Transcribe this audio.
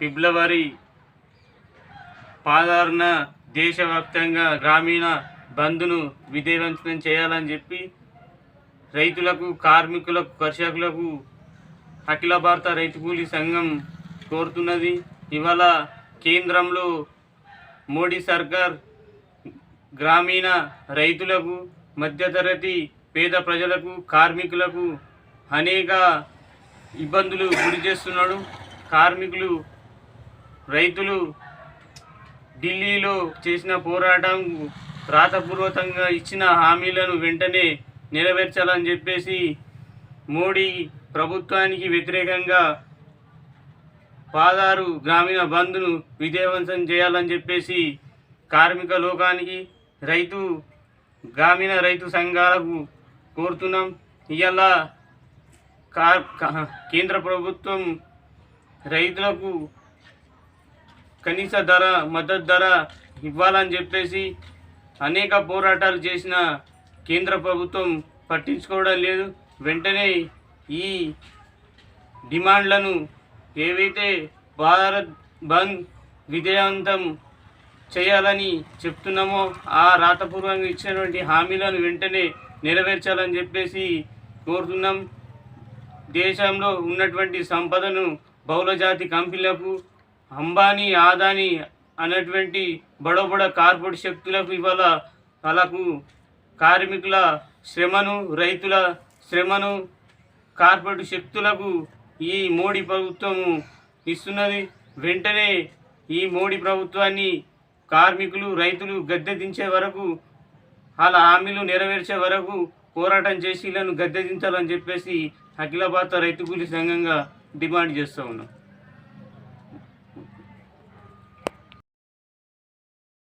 ఫిబ్రవరి పాదారణ దేశవ్యాప్తంగా గ్రామీణ బంద్ను విజయవంతం చేయాలని చెప్పి రైతులకు కార్మికులకు కర్షకులకు అఖిల భారత రైతు కూలీ సంఘం కోరుతున్నది. ఇవాళ కేంద్రంలో మోడీ సర్కార్ గ్రామీణ రైతులకు మధ్యతరగతి పేద ప్రజలకు కార్మికులకు అనేక ఇబ్బందులు గురి చేస్తున్నాడు. కార్మికులు రైతులు ఢిల్లీలో చేసిన పోరాటం రాతపూర్వకంగా ఇచ్చిన హామీలను వెంటనే నెరవేర్చాలని చెప్పేసి మోడీ ప్రభుత్వానికి వ్యతిరేకంగా పాదారు గ్రామీణ బంద్ను విజయవంతం చేయాలని చెప్పేసి కార్మిక లోకానికి రైతు గ్రామీణ రైతు సంఘాలకు కోరుతున్నాం. ఇవాళ కార్ కేంద్ర ప్రభుత్వం రైతులకు కనీస ధర మద్దతు ధర ఇవ్వాలని చెప్పేసి అనేక పోరాటాలు చేసిన కేంద్ర ప్రభుత్వం పట్టించుకోవడం లేదు. వెంటనే ఈ డిమాండ్లను ఏవైతే భారత్ బంద్ విజయవంతం చేయాలని చెప్తున్నామో ఆ రాతపూర్వంగా ఇచ్చినటువంటి హామీలను వెంటనే నెరవేర్చాలని చెప్పేసి కోరుతున్నాం. దేశంలో ఉన్నటువంటి సంపదను బహుళజాతి కంపెనీలకు అంబానీ ఆదాని అనేటువంటి బడ బడ కార్పొరేట్ శక్తులకు ఇవాళ వాళ్ళకు కార్మికుల శ్రమను రైతుల శ్రమను కార్పొరేట్ శక్తులకు ఈ మోడీ ప్రభుత్వము ఇస్తున్నది. వెంటనే ఈ మోడీ ప్రభుత్వాన్ని కార్మికులు రైతులు గద్దె దించే వరకు వాళ్ళ హామీలు నెరవేర్చే వరకు పోరాటం చేసి వీళ్ళను గద్దె దించాలని చెప్పేసి అఖిల భారత రైతు కూలీ సంఘంగా డిమాండ్ చేస్తూ ఉన్నాం.